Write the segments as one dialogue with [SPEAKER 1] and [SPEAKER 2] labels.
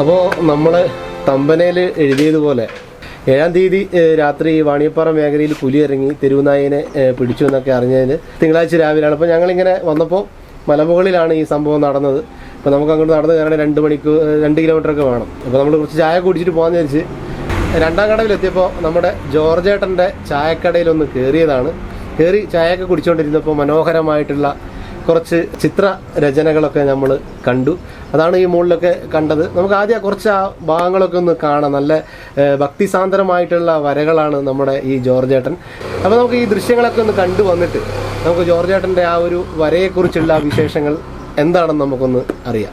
[SPEAKER 1] അപ്പോൾ നമ്മൾ തമ്പനയിൽ എഴുതിയതുപോലെ ഏഴാം തീയതി രാത്രി വാണിയപ്പാറ മേഖലയിൽ പുലി ഇറങ്ങി തെരുവുനായിനെ പിടിച്ചു എന്നൊക്കെ അറിഞ്ഞതിന് തിങ്കളാഴ്ച രാവിലെയാണ്. അപ്പോൾ ഞങ്ങളിങ്ങനെ വന്നപ്പോൾ മലമുകളിലാണ് ഈ സംഭവം നടന്നത്. അപ്പോൾ നമുക്ക് അങ്ങോട്ട് നടന്ന് കയറണേ രണ്ട് മണിക്കൂർ രണ്ട് കിലോമീറ്റർ ഒക്കെ വേണം. അപ്പോൾ നമ്മൾ കുറച്ച് ചായ കുടിച്ചിട്ട് പോകാമെന്ന് വിചാരിച്ച് രണ്ടാം കടവിലെത്തിയപ്പോൾ നമ്മുടെ ജോർജേട്ടന്റെ ചായക്കടയിലൊന്ന് കയറിയതാണ് കയറി ചായയൊക്കെ കുടിച്ചുകൊണ്ടിരുന്നപ്പോൾ മനോഹരമായിട്ടുള്ള കുറച്ച് ചിത്ര രചനകളൊക്കെ നമ്മൾ കണ്ടു. അതാണ് ഈ മുകളിലൊക്കെ കണ്ടത്. നമുക്ക് ആദ്യം കുറച്ച് ആ ഭാഗങ്ങളൊക്കെ ഒന്ന് കാണാം. നല്ല ഭക്തിസാന്ദ്രമായിട്ടുള്ള വരകളാണ് നമ്മുടെ ഈ ജോർജേട്ടൻ. അപ്പോൾ നമുക്ക് ഈ ദൃശ്യങ്ങളൊക്കെ ഒന്ന് കണ്ടു വന്നിട്ട് നമുക്ക് ജോർജേട്ടന്റെ ആ ഒരു വരയെക്കുറിച്ചുള്ള വിശേഷങ്ങൾ എന്താണെന്ന് നമുക്കൊന്ന് അറിയാം.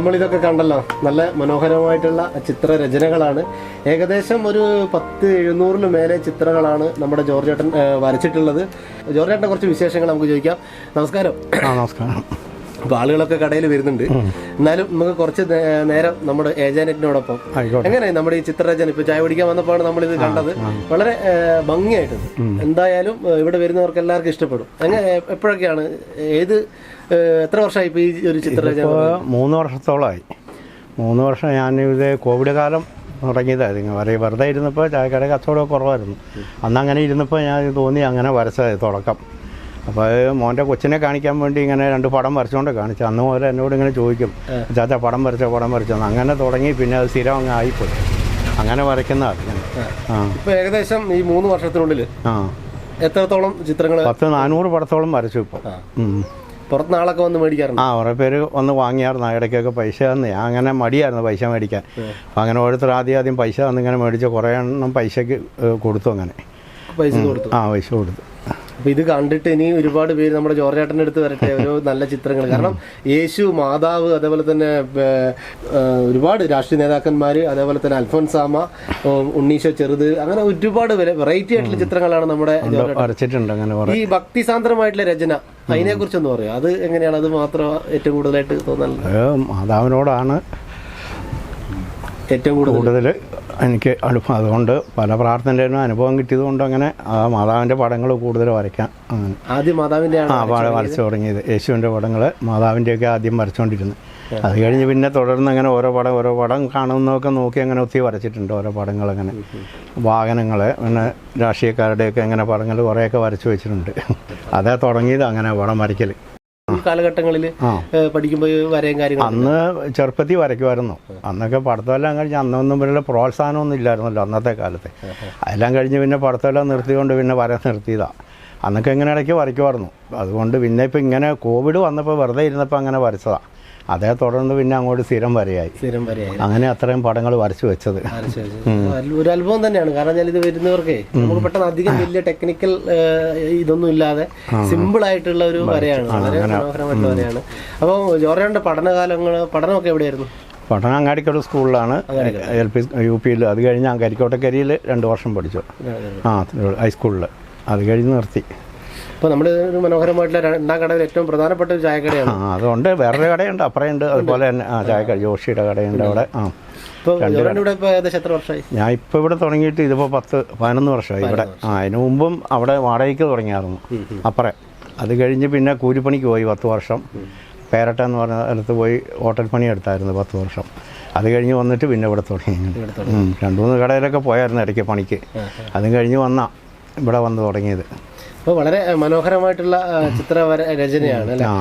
[SPEAKER 1] നമ്മളിതൊക്കെ കണ്ടല്ലോ. നല്ല മനോഹരമായിട്ടുള്ള ചിത്രരചനകളാണ്. ഏകദേശം ഒരു പത്ത് എഴുന്നൂറിന് മേലെ ചിത്രങ്ങളാണ് നമ്മുടെ ജോർജേട്ടൻ വരച്ചിട്ടുള്ളത്. ജോർജേട്ടന്റെ കുറച്ച് വിശേഷങ്ങൾ നമുക്ക് ചോദിക്കാം. നമസ്കാരം.
[SPEAKER 2] നമസ്കാരം.
[SPEAKER 1] അപ്പോൾ ആളുകളൊക്കെ കടയിൽ വരുന്നുണ്ട്. എന്നാലും നമുക്ക് കുറച്ച് നേരം നമ്മുടെ ഏജാനറ്റിനോടൊപ്പം. എങ്ങനെ നമ്മുടെ ഈ ചിത്രരചന ഇപ്പൊ ചായ കുടിക്കാൻ വന്നപ്പോഴാണ് നമ്മൾ ഇത് കണ്ടത്. വളരെ ഭംഗിയായിട്ടുണ്ട്. എന്തായാലും ഇവിടെ വരുന്നവർക്ക് എല്ലാവർക്കും ഇഷ്ടപ്പെടും. എങ്ങനെ എപ്പോഴൊക്കെയാണ് ഏത് എത്ര വർഷമായി ഇപ്പോൾ ഈ ഒരു ചിത്രരചന
[SPEAKER 2] ഇപ്പോൾ മൂന്ന് വർഷത്തോളമായി. മൂന്ന് വർഷം ഞാൻ ഇത് കോവിഡ് കാലം തുടങ്ങിയതായിരുന്നു വരെ. വെറുതെ ഇരുന്നപ്പോൾ ചായക്കട കച്ചവടം കുറവായിരുന്നു. അന്ന് അങ്ങനെ ഇരുന്നപ്പോൾ ഞാൻ തോന്നി അങ്ങനെ വരച്ചത് തുടക്കം. അപ്പോൾ മോന്റെ കൊച്ചിനെ കാണിക്കാൻ വേണ്ടി ഇങ്ങനെ രണ്ട് പടം വരച്ചുകൊണ്ട് കാണിച്ചു. അന്ന് മുതൽ എന്നോട് ഇങ്ങനെ ചോദിക്കും ചാച്ച പടം വരച്ചോ പടം വരച്ചോ? അങ്ങനെ തുടങ്ങി പിന്നെ അത് സ്ഥിരം അങ്ങ് ആയിപ്പോയി. അങ്ങനെ വരയ്ക്കുന്നതാണ് ഇപ്പോൾ ആ.
[SPEAKER 1] ഏകദേശം ഈ മൂന്ന് വർഷത്തിനുള്ളിൽ
[SPEAKER 2] ആ.
[SPEAKER 1] എത്രത്തോളം ചിത്രങ്ങൾ
[SPEAKER 2] പത്ത് നാനൂറ് പടത്തോളം വരച്ചു ഇപ്പോൾ ഉം.
[SPEAKER 1] ആളൊക്കെ വന്ന് മേടിക്കാറുണ്ട്?
[SPEAKER 2] ആ കുറേ പേര് വന്ന് വാങ്ങിയായിരുന്നു. ആ ഇടയ്ക്കൊക്കെ പൈസ തന്ന്. അങ്ങനെ മടിയായിരുന്നു പൈസ മേടിക്കാൻ. അപ്പം അങ്ങനെ ഓരോരുത്തർ ആദ്യം ആദ്യം പൈസ തന്നിങ്ങനെ മേടിച്ച മേടിച്ച് കുറേ എണ്ണം പൈസക്ക് കൊടുത്തു അങ്ങനെ.
[SPEAKER 1] പൈസ കൊടുത്തു.
[SPEAKER 2] ആ പൈസ കൊടുത്തു.
[SPEAKER 1] അപ്പൊ ഇത് കണ്ടിട്ട് ഇനി ഒരുപാട് പേര് നമ്മുടെ ജോർജേട്ടന്റെ അടുത്ത് വരട്ടെ ഓരോ നല്ല ചിത്രങ്ങൾ. കാരണം യേശു മാതാവ് അതേപോലെ തന്നെ ഒരുപാട് രാഷ്ട്രീയ നേതാക്കന്മാര് അതേപോലെ തന്നെ അൽഫോൻസാമ ഉണ്ണീശോ ചെറുത് അങ്ങനെ ഒരുപാട് വെറൈറ്റി ആയിട്ടുള്ള ചിത്രങ്ങളാണ് നമ്മുടെ ഈ ഭക്തിസാന്ദ്രമായിട്ടുള്ള രചന അതിനെ കുറിച്ചൊന്ന് പറയാം. അത് എങ്ങനെയാണ്? അത് മാത്രം ഏറ്റവും കൂടുതലായിട്ട് തോന്നുന്നത്
[SPEAKER 2] മാതാവിനോടാണ്
[SPEAKER 1] ഏറ്റവും കൂടുതൽ.
[SPEAKER 2] എനിക്ക് അടുപ്പം അതുകൊണ്ട് പല പ്രാർത്ഥനയിലും അനുഭവം കിട്ടിയതുകൊണ്ട് അങ്ങനെ ആ മാതാവിന്റെ പടങ്ങൾ കൂടുതൽ വരയ്ക്കാം. അങ്ങനെ.
[SPEAKER 1] ആദ്യം മാതാവിന്റെ
[SPEAKER 2] ആ പടം വരച്ചു തുടങ്ങിയത്. യേശുവിന്റെ പടങ്ങൾ മാതാവിന്റെയൊക്കെ ആദ്യം വരച്ചുകൊണ്ടിരുന്നു. അത് കഴിഞ്ഞ് പിന്നെ തുടർന്ന് അങ്ങനെ ഓരോ പടം ഓരോ പടം കാണുന്നതൊക്കെ നോക്കി അങ്ങനെ ഒത്തിരി വരച്ചിട്ടുണ്ട് ഓരോ പടങ്ങൾ അങ്ങനെ. വാഹനങ്ങൾ പിന്നെ രാഷ്ട്രീയക്കാരുടെയൊക്കെ അങ്ങനെ പടങ്ങൾ കുറേയൊക്കെ വരച്ചു വെച്ചിട്ടുണ്ട്. അതേ തുടങ്ങിയത് അങ്ങനെ പടം വരയ്ക്കൽ
[SPEAKER 1] കാലഘട്ടങ്ങളിൽ പഠിക്കുമ്പോൾ വരെയും കാര്യങ്ങൾ
[SPEAKER 2] അന്ന് ചെറുപ്പത്തിൽ വരയ്ക്കുമായിരുന്നു. അന്നൊക്കെ പഠിത്തമെല്ലാം കഴിഞ്ഞ് അന്നൊന്നും വലിയ പ്രോത്സാഹനമൊന്നും ഇല്ലായിരുന്നല്ലോ അന്നത്തെ കാലത്ത്. അതെല്ലാം കഴിഞ്ഞ് പിന്നെ പഠിത്തമെല്ലാം നിർത്തിക്കൊണ്ട് പിന്നെ വര നിർത്തിയതാണ് അന്നൊക്കെ ഇങ്ങനെ ഇടയ്ക്ക് വരയ്ക്കുമായിരുന്നു. അതുകൊണ്ട് പിന്നെ ഇപ്പം ഇങ്ങനെ കോവിഡ് വന്നപ്പോൾ വെറുതെ ഇരുന്നപ്പോൾ അങ്ങനെ വരച്ചതാണ് അതേ തുടർന്ന് പിന്നെ അങ്ങോട്ട് സ്ഥിരം വരയായി.
[SPEAKER 1] സ്ഥിരം വരെയായി.
[SPEAKER 2] അങ്ങനെ അത്രയും പടങ്ങൾ വരച്ചു വെച്ചത്.
[SPEAKER 1] ഒരു അനുഭവം തന്നെയാണ്. കാരണം ഞാൻ ഇത് വരുന്നവർക്ക് നമുക്ക് പെട്ടെന്ന് അധികം വലിയ ടെക്നിക്കൽ ഇതൊന്നും ഇല്ലാതെ സിമ്പിൾ ആയിട്ടുള്ള ഒരു വരയാണ്. വളരെ മനോഹരമായിട്ടുള്ള വരയാണ്. അപ്പോൾ ജോറയുടെ പഠനകാലങ്ങൾ പഠനമൊക്കെ എവിടെയായിരുന്നു?
[SPEAKER 2] പഠനം അങ്ങാടിക്കോട് സ്കൂളിലാണ്. എൽ പി യു പിയിൽ. അത് കഴിഞ്ഞ് കരിക്കോട്ടക്കരിയിൽ രണ്ട് വർഷം പഠിച്ചു. ആ ഹൈസ്കൂളിൽ അത് കഴിഞ്ഞ് നിർത്തി.
[SPEAKER 1] അപ്പോൾ നമ്മൾ ഒരു മനോഹരമായിട്ടുള്ള രണ്ടാം കടയിൽ ഏറ്റവും പ്രധാനപ്പെട്ട ഒരു ചായക്കടയാണ്.
[SPEAKER 2] ആ അതുകൊണ്ട് വേറൊരു കടയുണ്ട് അപ്പുറയുണ്ട് അതുപോലെ തന്നെ ആ ചായക്കട ജോഷിയുടെ കടയുണ്ട് അവിടെ. ആ ഞാൻ ഇപ്പൊ ഇവിടെ തുടങ്ങിയിട്ട് ഇതിപ്പോ പത്ത് പതിനൊന്ന് വർഷമായി ഇവിടെ. ആ അതിനു മുമ്പും അവിടെ വാടകയ്ക്ക് തുടങ്ങിയായിരുന്നു അപ്പറേ. അത് കഴിഞ്ഞ് പിന്നെ കൂലിപ്പണിക്ക് പോയി പത്ത് വർഷം. പേരട്ട എന്ന് പറഞ്ഞ സ്ഥലത്ത് പോയി ഹോട്ടൽ പണി എടുത്തായിരുന്നു പത്ത് വർഷം. അത് കഴിഞ്ഞ് വന്നിട്ട് പിന്നെ ഇവിടെ തുടങ്ങി. രണ്ട് മൂന്ന് കടയിലൊക്കെ പോയായിരുന്നു ഇടയ്ക്ക് പണിക്ക്. അതും കഴിഞ്ഞ് വന്ന ഇവിടെ വന്ന് തുടങ്ങിയത്.
[SPEAKER 1] അപ്പോൾ വളരെ മനോഹരമായിട്ടുള്ള ചിത്രവര ചിത്ര രചനയാണ് അല്ലേ?
[SPEAKER 2] ആ.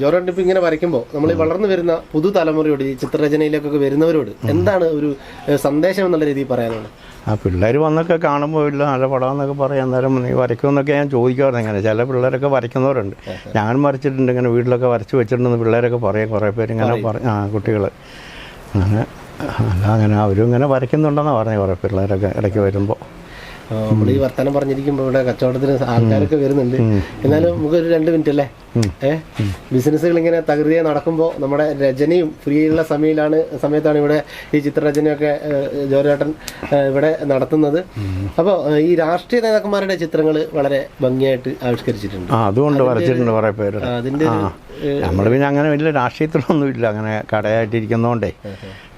[SPEAKER 1] ജോർജാൻ ഇപ്പം ഇങ്ങനെ വരയ്ക്കുമ്പോൾ നമ്മൾ വളർന്നു വരുന്ന പുതുതലമുറയോട് ഈ ചിത്രരചനയിലേക്കൊക്കെ വരുന്നവരോട് എന്താണ് ഒരു സന്ദേശം എന്നുള്ള രീതിയിൽ പറയാനാണ്
[SPEAKER 2] ആ പിള്ളേർ വന്നൊക്കെ കാണുമ്പോൾ ഇല്ല നല്ല പടം എന്നൊക്കെ പറയാം അന്നേരം നീ വരയ്ക്കുമെന്നൊക്കെ ഞാൻ ചോദിക്കാറുണ്ട് ഇങ്ങനെ. ചില പിള്ളേരൊക്കെ വരയ്ക്കുന്നവരുണ്ട്. ഞാൻ വരച്ചിട്ടുണ്ട് ഇങ്ങനെ വീട്ടിലൊക്കെ വരച്ച് വെച്ചിട്ടുണ്ടെന്ന് പിള്ളേരൊക്കെ പറയും കുറേ പേര് ഇങ്ങനെ പറയും. ആ കുട്ടികൾ അങ്ങനെ അല്ല അങ്ങനെ അവരും ഇങ്ങനെ വരയ്ക്കുന്നുണ്ടെന്നാണ് പറഞ്ഞത് കുറേ പിള്ളേരൊക്കെ ഇടയ്ക്ക് വരുമ്പോൾ
[SPEAKER 1] നമ്മൾ ഈ വർത്തമാനം പറഞ്ഞിരിക്കുമ്പോൾ ഇവിടെ കച്ചവടത്തിന് ആൾക്കാരൊക്കെ വരുന്നുണ്ട്. എന്നാലും നമുക്ക് ഒരു രണ്ട് മിനിറ്റ് അല്ലേ? ഏഹ് ബിസിനസ്സുകൾ ഇങ്ങനെ തകൃതിയെ നടക്കുമ്പോൾ നമ്മുടെ രചനയും ഫ്രീ ഉള്ള സമയത്താണ് സമയത്താണ് ഇവിടെ ഈ ചിത്രരചനയൊക്കെ ജോലേട്ടൻ ഇവിടെ നടത്തുന്നത്. അപ്പോൾ ഈ രാഷ്ട്രീയ നേതാക്കന്മാരുടെ ചിത്രങ്ങൾ വളരെ ഭംഗിയായിട്ട് ആവിഷ്കരിച്ചിട്ടുണ്ട്.
[SPEAKER 2] അതുകൊണ്ട് വരച്ചിട്ടുണ്ട് കുറേ പേര്.
[SPEAKER 1] അതിന്റെ
[SPEAKER 2] നമ്മൾ പിന്നെ അങ്ങനെ വലിയ രാഷ്ട്രീയത്തിലൊന്നും ഇല്ല അങ്ങനെ കടയായിട്ടിരിക്കുന്നതുകൊണ്ടേ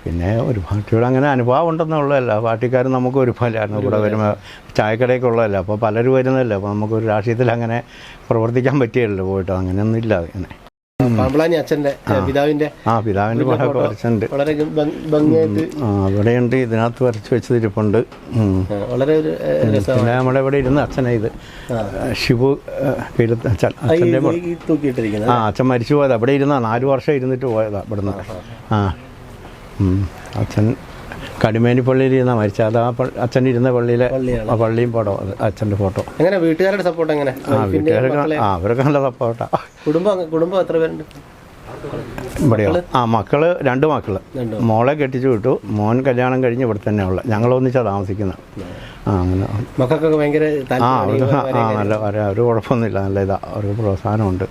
[SPEAKER 2] പിന്നെ ഒരു പാർട്ടിയോട് അങ്ങനെ അനുഭവം ഉണ്ടെന്നുള്ളതല്ല പാർട്ടിക്കാർ നമുക്ക് ഒരു ഫലമായിരുന്നു ഇവിടെ വരുമ്പോൾ ചായക്കടയൊക്കെ ഉള്ളതല്ല. അപ്പോൾ പലരും വരുന്നതല്ല. അപ്പോൾ നമുക്കൊരു രാഷ്ട്രീയത്തിൽ അങ്ങനെ പ്രവർത്തിക്കാൻ പറ്റിയല്ലോ പോയിട്ട്. അങ്ങനെയൊന്നും ഇല്ല അങ്ങനെ.
[SPEAKER 1] പാമ്പളാനി പിതാവിന്റെ
[SPEAKER 2] ആ. പിതാവിന്റെ പടമൊക്കെ
[SPEAKER 1] വളരെ ഭംഗിയായിട്ട്
[SPEAKER 2] അവിടെയുണ്ട്. ഇതിനകത്ത് വരച്ച്
[SPEAKER 1] വെച്ചതിരിപ്പുണ്ട്. വളരെ
[SPEAKER 2] പിന്നെ നമ്മുടെ ഇവിടെ ഇരുന്ന് അച്ഛനെ ഇത്. ശിവു അച്ഛന്റെ
[SPEAKER 1] ആ
[SPEAKER 2] അച്ഛൻ മരിച്ചു പോയതാണ് അവിടെ ഇരുന്നാ നാല് വർഷം ഇരുന്നിട്ട് പോയതാ ഇവിടുന്ന്. ആ. അച്ഛൻ കടിമേനി പള്ളിയിൽ ഇരുന്നാ മരിച്ച. അത് ആ അച്ഛൻ ഇരുന്ന പള്ളിയിലെ ആ പള്ളിയും പടം അത് അച്ഛന്റെ ഫോട്ടോ.
[SPEAKER 1] എങ്ങനെ വീട്ടുകാരുടെ സപ്പോർട്ട് എങ്ങനെ?
[SPEAKER 2] ആ വീട്ടുകാരൊക്കെ ആ അവരൊക്കെ നല്ല സപ്പോർട്ടാ
[SPEAKER 1] കുടുംബം കുടുംബം എത്ര പേരുണ്ട്?
[SPEAKER 2] ഇവിടെയോ? ആ മക്കൾ രണ്ട്
[SPEAKER 1] മക്കൾ.
[SPEAKER 2] മോളെ കെട്ടിച്ചു വിട്ടു. മോൻ കല്യാണം കഴിഞ്ഞ് ഇവിടെ തന്നെയുള്ള ഒന്നിച്ചാ താമസിക്കുന്നത് ആ അങ്ങനെ.
[SPEAKER 1] മക്കൾക്കൊക്കെ ഭയങ്കര
[SPEAKER 2] ആ ആ നല്ല വര- ഒരു കുഴപ്പമൊന്നുമില്ല നല്ല ഇതാ അവർക്ക് പ്രോത്സാഹനമുണ്ട്.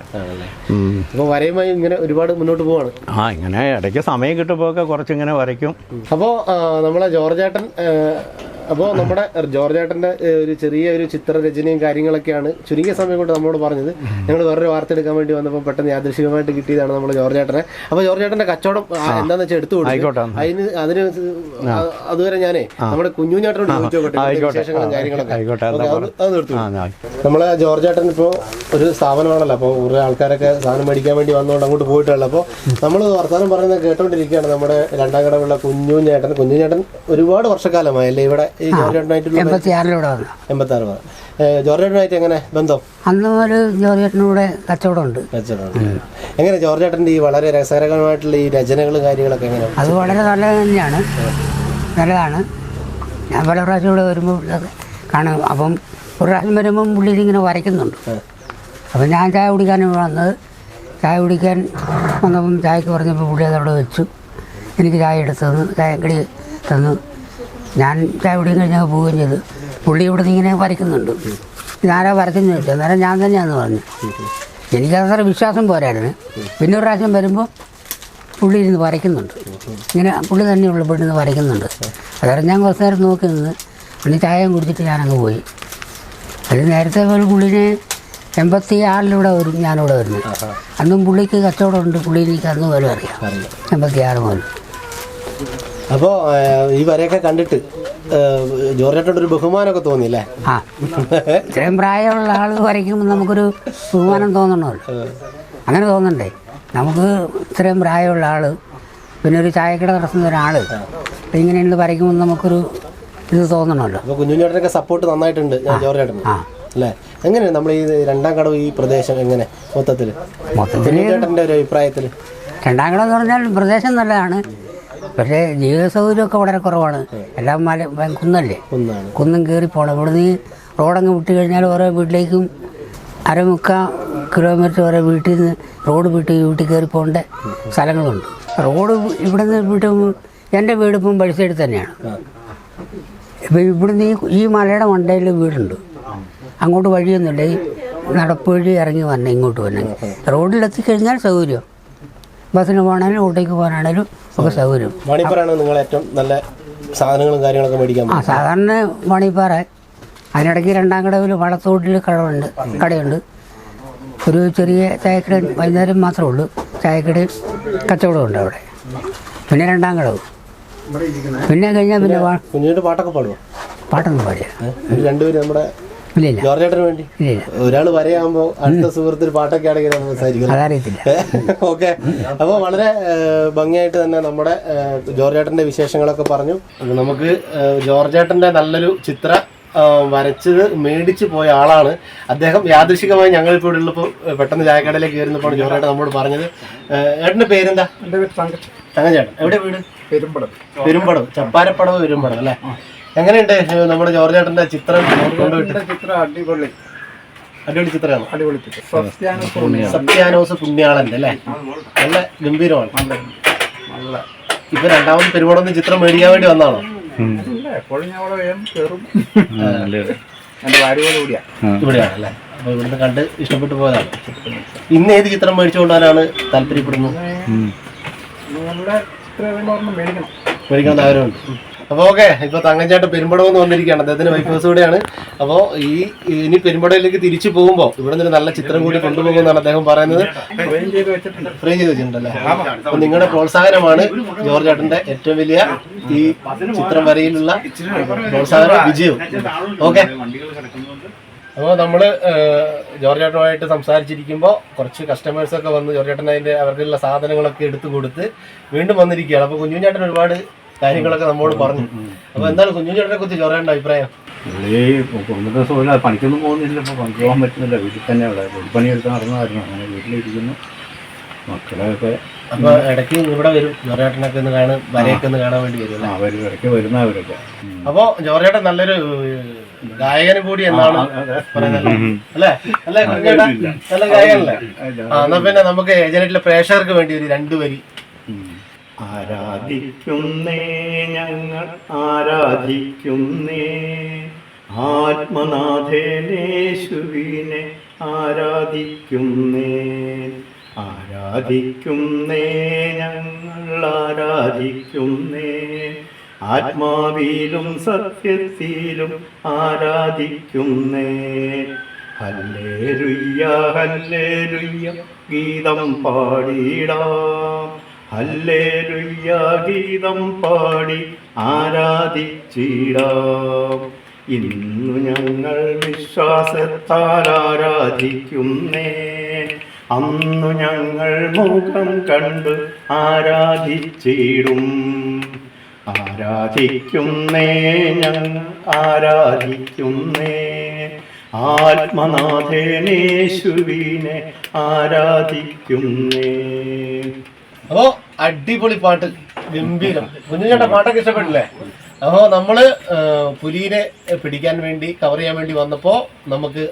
[SPEAKER 1] അപ്പോൾ വരയുമായി ഇങ്ങനെ ഒരുപാട് മുന്നോട്ട് പോവാണ്.
[SPEAKER 2] ആ ഇങ്ങനെ ഇടയ്ക്ക് സമയം കിട്ടുമ്പോഴൊക്കെ കുറച്ചിങ്ങനെ വരയ്ക്കും.
[SPEAKER 1] അപ്പോൾ നമ്മളെ ജോർജേട്ടൻ അപ്പോൾ നമ്മുടെ ജോർജ് ഏട്ടന്റെ ഒരു ചെറിയ ഒരു ചിത്രരചനയും കാര്യങ്ങളൊക്കെയാണ് ചുരുങ്ങിയ സമയം കൊണ്ട് നമ്മളോട് പറഞ്ഞത്. ഞങ്ങൾ വേറൊരു വാർത്ത എടുക്കാൻ വേണ്ടി വന്നപ്പോൾ പെട്ടെന്ന് യാദൃശികമായിട്ട് കിട്ടിയതാണ് നമ്മൾ ജോർജ് ഏട്ടനെ അപ്പോൾ ജോർജേട്ടന്റെ കച്ചവടം ആ, എന്താണെന്ന് വെച്ചാൽ എടുത്തു
[SPEAKER 2] കൊടുക്കും.
[SPEAKER 1] അതിന് അതിന് അതുവരെ ഞാനേ നമ്മുടെ കുഞ്ഞുഞ്ഞേട്ടനോട്
[SPEAKER 2] ചോദിച്ചോട്ടെ.
[SPEAKER 1] വിശേഷങ്ങളും കാര്യങ്ങളൊക്കെ. അത് അത് നിർത്തി
[SPEAKER 2] ആ ഞാൻ
[SPEAKER 1] നമ്മളെ ഇപ്പോൾ ഒരു സ്ഥാപനമാണല്ലോ അപ്പോൾ കുറേ ആൾക്കാരൊക്കെ സാധനം മേടിക്കാൻ വേണ്ടി വന്നുകൊണ്ട് അങ്ങോട്ട് പോയിട്ടുള്ളൂ. അപ്പോൾ നമ്മൾ വർത്തമാനം പറയുന്നത് കേട്ടോണ്ടിരിക്കുകയാണ് നമ്മുടെ രണ്ടാം കടവുള്ള കുഞ്ഞുഞ്ഞേട്ടൻ. കുഞ്ഞുഞ്ഞേട്ടൻ ഒരുപാട് വർഷക്കാലമായല്ലേ ഇവിടെ ഈ ജോർജേട്ടനായിട്ടുള്ള
[SPEAKER 3] എൺപത്തിയാറിലൂടെ വന്നു.
[SPEAKER 1] എൺപത്തി ആറ് ജോർജേട്ടനായിട്ട് എങ്ങനെ ബന്ധം?
[SPEAKER 3] അന്ന് ഒരു ജോർജേട്ടനൂടെ കച്ചവടമുണ്ട്.
[SPEAKER 1] കച്ചവടം എങ്ങനെ ജോർജേട്ടന്റെ ഈ വളരെ രസകരമായിട്ടുള്ള ഈ രചനകളും കാര്യങ്ങളൊക്കെ എങ്ങനെ?
[SPEAKER 3] അത് വളരെ നല്ല തന്നെയാണ്. നല്ലതാണ്. ഞാൻ പല പ്രാവശ്യം ഇവിടെ വരുമ്പോൾ കാണും. അപ്പം ഒരു പ്രാവശ്യം വരുമ്പം പുള്ളി ഇങ്ങനെ വരയ്ക്കുന്നുണ്ട്. അപ്പം ഞാൻ ചായ കുടിക്കാൻ വന്നത് ചായ കുടിക്കാൻ വന്നപ്പം ചായക്ക് പറഞ്ഞപ്പോൾ പുള്ളി അതവിടെ വെച്ചു. എനിക്ക് ചായ എടുത്തു തന്നു. ചായക്കടി കടി തന്നു. ഞാൻ ചായ കുടിയും കഴിഞ്ഞാൽ പോവുകയും ചെയ്തു. പുള്ളി ഇവിടെ നിന്ന് ഇങ്ങനെ വരയ്ക്കുന്നുണ്ട്. ഞാനാ വരയ്ക്കുന്നു ചോദിച്ചു അന്നേരം ഞാൻ തന്നെയാണെന്ന് പറഞ്ഞു. എനിക്കത്ര വിശ്വാസം പോരായിരുന്നു. പിന്നെ ഒരു പ്രാവശ്യം വരുമ്പോൾ പുള്ളി ഇരുന്ന് വരയ്ക്കുന്നുണ്ട്. ഇങ്ങനെ പുള്ളി തന്നെ ഉള്ളപ്പോഴും ഇരുന്ന് വരയ്ക്കുന്നുണ്ട്. അതായത് ഞാൻ കുറച്ച് നേരം നോക്കി നിന്ന് പിന്നെ ചായയും കുടിച്ചിട്ട് ഞാനങ്ങ് പോയി. അത് നേരത്തെ ഒരു പുള്ളിനെ എൺപത്തി ആറിലൂടെ വരും ഞാനിവിടെ വരുന്നത് അന്നും പുള്ളിക്ക് കച്ചവടമുണ്ട് പുള്ളി എനിക്ക് അന്ന് പോലും അറിയാം. എൺപത്തി ആറ് മുതൽ
[SPEAKER 1] അപ്പോൾ ഈ വരെയൊക്കെ കണ്ടിട്ട് ജോർജേട്ടോട് ഒരു ബഹുമാനമൊക്കെ തോന്നിയില്ലേ?
[SPEAKER 3] ആ. ഇത്രയും പ്രായമുള്ള ആൾ വരയ്ക്കുമ്പോൾ നമുക്കൊരു ബഹുമാനം തോന്നണമല്ലോ. അങ്ങനെ തോന്നണ്ടേ? നമുക്ക് ഇത്രയും പ്രായമുള്ള ആൾ പിന്നെ ഒരു ചായക്കട നടത്തുന്ന ഒരാൾ ഇങ്ങനെ ഇന്ന് വരയ്ക്കുമ്പോൾ നമുക്കൊരു ഇത് തോന്നണമല്ലോ.
[SPEAKER 1] അപ്പോൾ കുഞ്ഞുഞ്ഞേട്ടനൊക്കെ സപ്പോർട്ട് നന്നായിട്ടുണ്ട് ജോർജേട്ടൻ ജോർജേട്ടന്.
[SPEAKER 3] ആ.
[SPEAKER 1] അല്ലേ? എങ്ങനെയാണ് നമ്മൾ ഈ രണ്ടാം കടവ് ഈ പ്രദേശം എങ്ങനെ മൊത്തത്തിൽ
[SPEAKER 3] മൊത്തത്തിൽ
[SPEAKER 1] ഒരു അഭിപ്രായത്തിൽ
[SPEAKER 3] രണ്ടാം കടവ് എന്ന് പറഞ്ഞാൽ പ്രദേശം നല്ലതാണ്. പക്ഷേ ജീവിത സൗകര്യമൊക്കെ വളരെ കുറവാണ്. എല്ലാം മല കുന്നല്ലേ? കുന്നും കയറി പോകണം ഇവിടുന്ന് റോഡങ്ങ് വിട്ട് കഴിഞ്ഞാൽ ഓരോ വീട്ടിലേക്കും അരമുക്കാ കിലോമീറ്റർ വരെ വീട്ടിൽ നിന്ന് റോഡ് വിട്ട് വീട്ടിൽ കയറി പോകേണ്ട സ്ഥലങ്ങളുണ്ട്. റോഡ് ഇവിടെ നിന്ന് വീട്ടും എന്റെ വീട് ഇപ്പം തന്നെയാണ്. ഇപ്പം ഇവിടുന്ന് ഈ മലയുടെ മണ്ടയിൽ വീടുണ്ട്. അങ്ങോട്ട് വഴിയൊന്നുമില്ല. ഈ നടപ്പ് വഴി ഇറങ്ങി വന്നെ ഇങ്ങോട്ട് വന്നെ റോഡിലെത്തിക്കഴിഞ്ഞാൽ സൗകര്യം. ബസ്സിന് പോകണേലും ഊട്ടിക്ക് പോകാനാണേലും ഒക്കെ സൗകര്യം.
[SPEAKER 1] മണിപ്പാറാണ് നിങ്ങൾ ഏറ്റവും നല്ല സാധനങ്ങളും കാര്യങ്ങളൊക്കെ മേടിക്കാൻ
[SPEAKER 3] ആ സാധാരണ മണിപ്പാറ. അതിനിടയ്ക്ക് രണ്ടാം കടവിൽ വളത്തോട്ടിൽ കടവുണ്ട് കടയുണ്ട്. ഒരു ചെറിയ ചായക്കട വൈകുന്നേരം മാത്രമേ ഉള്ളൂ. ചായക്കട കച്ചവടമുണ്ട് അവിടെ. പിന്നെ രണ്ടാം കടവ്. പിന്നെ കഴിഞ്ഞാൽ പിന്നെ
[SPEAKER 1] പാട്ടൊക്കെ പാടുമോ
[SPEAKER 3] പാട്ടൊന്നും പാടിയാ
[SPEAKER 1] രണ്ടുപേരും നമ്മുടെ ജോർജേട്ടന് വേണ്ടി? ഒരാൾ വരെയാകുമ്പോൾ അടുത്ത സുഹൃത്തിന് പാട്ടൊക്കെ ആണെങ്കിൽ നമ്മൾ സംസാരിക്കുന്നത് ഓക്കെ. അപ്പോൾ വളരെ ഭംഗിയായിട്ട് തന്നെ നമ്മുടെ ജോർജേട്ടന്റെ വിശേഷങ്ങളൊക്കെ പറഞ്ഞു. നമുക്ക് ജോർജേട്ടന്റെ നല്ലൊരു ചിത്ര വരച്ചത് മേടിച്ചു പോയ ആളാണ്. അദ്ദേഹം യാദൃശികമായി ഞങ്ങളിപ്പോൾ ഇവിടെ ഉള്ളപ്പോൾ പെട്ടെന്ന് ചായക്കടയിലേക്ക് കയറുന്നപ്പോൾ ജോർജേട്ടൻ നമ്മോട് പറഞ്ഞത്. ഏട്ടന്റെ ഏട്ടന്റെ പേരെന്താ തങ്കച്ചേട്ടൻ. എവിടെ വീട്? പെരുമ്പടവ് ചപ്പാരപ്പടവ് പെരുമ്പടവ് അല്ലേ? എങ്ങനെയുണ്ട് നമ്മുടെ ജോർജേട്ടന്റെ ചിത്രം കൊണ്ടുപോയിട്ട്
[SPEAKER 4] ചിത്രം അടിപൊളി.
[SPEAKER 1] അടിപൊളി ചിത്രമാണ്?
[SPEAKER 4] അടിപൊളി ചിത്രം.
[SPEAKER 1] സത്യാനോസ് പുണ്യാളന്റെ അല്ലേ? നല്ല ഗംഭീരമാണ്.
[SPEAKER 4] നല്ല
[SPEAKER 1] ഇപ്പൊ രണ്ടാമത് പെരുമാടൊന്ന് ചിത്രം മേടിക്കാൻ വേണ്ടി വന്നാണോ?
[SPEAKER 4] എപ്പോഴും ഞാൻ അവിടെ വേഗം കയറും. എന്റെ ഭാര്യ പോലെ കൂടിയാ.
[SPEAKER 1] ഇവിടെയാണ് അല്ലേ അപ്പൊ ഇവിടുന്ന് കണ്ട് ഇഷ്ടപ്പെട്ടു പോയതാണ്. ഇന്ന് ഏത് ചിത്രം മേടിച്ചുകൊണ്ടാണ് താല്പര്യപ്പെടുന്നത്? മേടിക്കാൻ ആഗ്രഹമുണ്ട് അപ്പോൾ ഓക്കെ ഇപ്പൊ പെരുമ്പടവ് എന്ന് വന്നിരിക്കുകയാണ്. അദ്ദേഹത്തിന്റെ വൈഫേഴ്സ് കൂടെയാണ്. അപ്പോൾ ഈ ഇനി പെരുമ്പടയിലേക്ക് തിരിച്ചു പോകുമ്പോൾ ഇവിടെ നിന്ന് നല്ല ചിത്രം കൂടി കൊണ്ടുപോകുമെന്നാണ് അദ്ദേഹം പറയുന്നത്.
[SPEAKER 4] ഫ്രെയിം ചെയ്ത്
[SPEAKER 1] വെച്ചിട്ടുണ്ടല്ലേ? അപ്പൊ നിങ്ങളുടെ പ്രോത്സാഹനമാണ് ജോർജ് ചേട്ടന്റെ ഏറ്റവും വലിയ ഈ ചിത്രം വരയിലുള്ള പ്രോത്സാഹന വിജയവും. ഓക്കെ. അപ്പോൾ നമ്മൾ ജോർജ് ചേട്ടനുമായിട്ട് സംസാരിച്ചിരിക്കുമ്പോൾ കുറച്ച് കസ്റ്റമേഴ്സൊക്കെ വന്ന് ജോർജ് ചേട്ടൻ അതിന്റെ അവർക്കുള്ള സാധനങ്ങളൊക്കെ എടുത്തു കൊടുത്ത് വീണ്ടും വന്നിരിക്കുകയാണ്. അപ്പോൾ കുഞ്ഞു ചേട്ടൻ ഒരുപാട് കാര്യങ്ങളൊക്കെ നമ്മോട് പറഞ്ഞു. അപ്പൊ എന്താണ് കുഞ്ഞു ചേട്ടനെ കുറിച്ച് ചോറേണ്ട അഭിപ്രായം.
[SPEAKER 5] പുള്ളി കുടുംബത്തെ സുഖമില്ല പണിക്കൊന്നും പോകുന്നില്ല ഇപ്പോൾ പണിക്ക് പോകാൻ പറ്റുന്നില്ല. വീട്ടിൽ തന്നെ അവിടെ പണി എടുക്കാൻ നടന്നതായിരുന്നു. അങ്ങനെ വീട്ടിലിരിക്കുന്നു. മക്കളെയൊക്കെ
[SPEAKER 1] അപ്പൊ ഇടയ്ക്ക് ഇവിടെ വരും. ജോറേട്ടനൊക്കെ ഒന്ന് കാണാൻ വരയൊക്കെ ഒന്ന് കാണാൻ വേണ്ടി വരും
[SPEAKER 5] അവർ ഇടയ്ക്ക് വരുന്ന
[SPEAKER 1] അവരൊക്കെ. അപ്പൊ ജോറേട്ടൻ നല്ലൊരു ഗായകനും കൂടി എന്നാണ് പറയുന്നത്. അല്ലേ? അല്ലേ നല്ല ഗായകനല്ലേ? ആ എന്നാ പിന്നെ നമുക്ക് ഏജന്റിലെ പ്രേക്ഷകർക്ക് വേണ്ടി ഒരു രണ്ടു വരി
[SPEAKER 2] ആരാധിക്കുന്നേ ഞങ്ങൾ ആരാധിക്കുന്നേ? ആത്മനാഥേനേശുവിനെ ആരാധിക്കുന്നേ? ആരാധിക്കുന്നേ ഞങ്ങൾ ആരാധിക്കുന്നേ? ആത്മാവിലും സത്യത്തിലും ആരാധിക്കുന്നേ? ഹല്ലേലുയ്യ ഹല്ലേലുയ്യ ഗീതം പാടിടാം. ഗീതം പാടി ആരാധിച്ചിടാം. ഇന്നു ഞങ്ങൾ വിശ്വാസത്താൽ ആരാധിക്കുന്നേ അന്നു ഞങ്ങൾ മുഖം കണ്ട് ആരാധിച്ചിടും. ആരാധിക്കുന്നേ ഞങ്ങൾ ആരാധിക്കുന്നേ. ആത്മനാഥേനേശുവിനെ ആരാധിക്കുന്നേ.
[SPEAKER 1] അപ്പോ അടിപൊളി പാട്ട് ഗംഭീരം. കുഞ്ഞുചേട്ട പാട്ടൊക്കെ ഇഷ്ടപ്പെട്ടില്ലേ? അപ്പോ നമ്മൾ പുലീനെ പിടിക്കാൻ വേണ്ടി കവർ ചെയ്യാൻ വേണ്ടി വന്നപ്പോ നമുക്ക്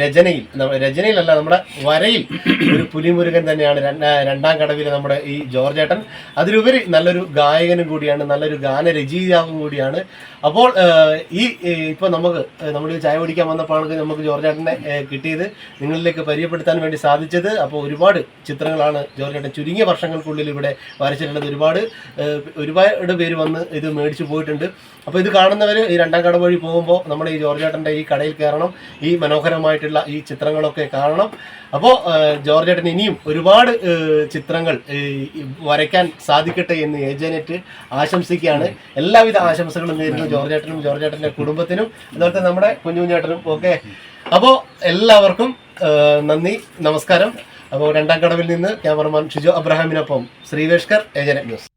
[SPEAKER 1] രചനയിൽ രചനയിലല്ല നമ്മുടെ വരയിൽ ഒരു പുലിമുരുകൻ തന്നെയാണ് രണ്ടാം കടവിലെ നമ്മുടെ ഈ ജോർജ് ഏട്ടൻ അതിലുപരി നല്ലൊരു ഗായകനും കൂടിയാണ് നല്ലൊരു ഗാനരചയിതാവും കൂടിയാണ്. അപ്പോൾ ഈ ഇപ്പൊ നമുക്ക് നമ്മൾ ചായ കുടിക്കാൻ വന്നപ്പോഴാണ് നമുക്ക് ജോർജ് ഏട്ടനെ കിട്ടിയത് നിങ്ങളിലേക്ക് പരിചയപ്പെടുത്താൻ വേണ്ടി സാധിച്ചത്. അപ്പോൾ ഒരുപാട് ചിത്രങ്ങളാണ് ജോർജ് ഏട്ടൻ ചുരുങ്ങിയ വർഷങ്ങൾക്കുള്ളിൽ ഇവിടെ വരച്ചിട്ടുള്ളത്. ഒരുപാട് ഒരുപാട് പേര് വന്ന് ഇത് മേടിച്ചു പോയിട്ടുണ്ട്. അപ്പോൾ ഇത് കാണുന്നവർ ഈ രണ്ടാം കട വഴി പോകുമ്പോൾ നമ്മുടെ ഈ ജോർജ് ഏട്ടന്റെ ഈ കടയിൽ കയറണം. ഈ മനോഹരമായിട്ടുള്ള ഈ ചിത്രങ്ങളൊക്കെ കാണണം. അപ്പോൾ ജോർജ് ഏട്ടൻ ഇനിയും ഒരുപാട് ചിത്രങ്ങൾ വരയ്ക്കാൻ സാധിക്കട്ടെ എന്ന് ഏജനറ്റ് ആശംസിക്കുകയാണ്. എല്ലാവിധ ആശംസകളും നേരുന്നു ജോർജ് ഏട്ടനും ജോർജ് ഏട്ടന്റെ കുടുംബത്തിനും. അതുപോലെ തന്നെ നമ്മുടെ കുഞ്ഞു കുഞ്ഞേട്ടനും ഓക്കെ അപ്പോൾ എല്ലാവർക്കും നന്ദി നമസ്കാരം. അപ്പോൾ രണ്ടാം കടവിൽ നിന്ന് ക്യാമറമാൻ ഷിജോ അബ്രഹാമിനൊപ്പം ശ്രീവേഷ്കർ ഏജനറ്റ് ന്യൂസ്.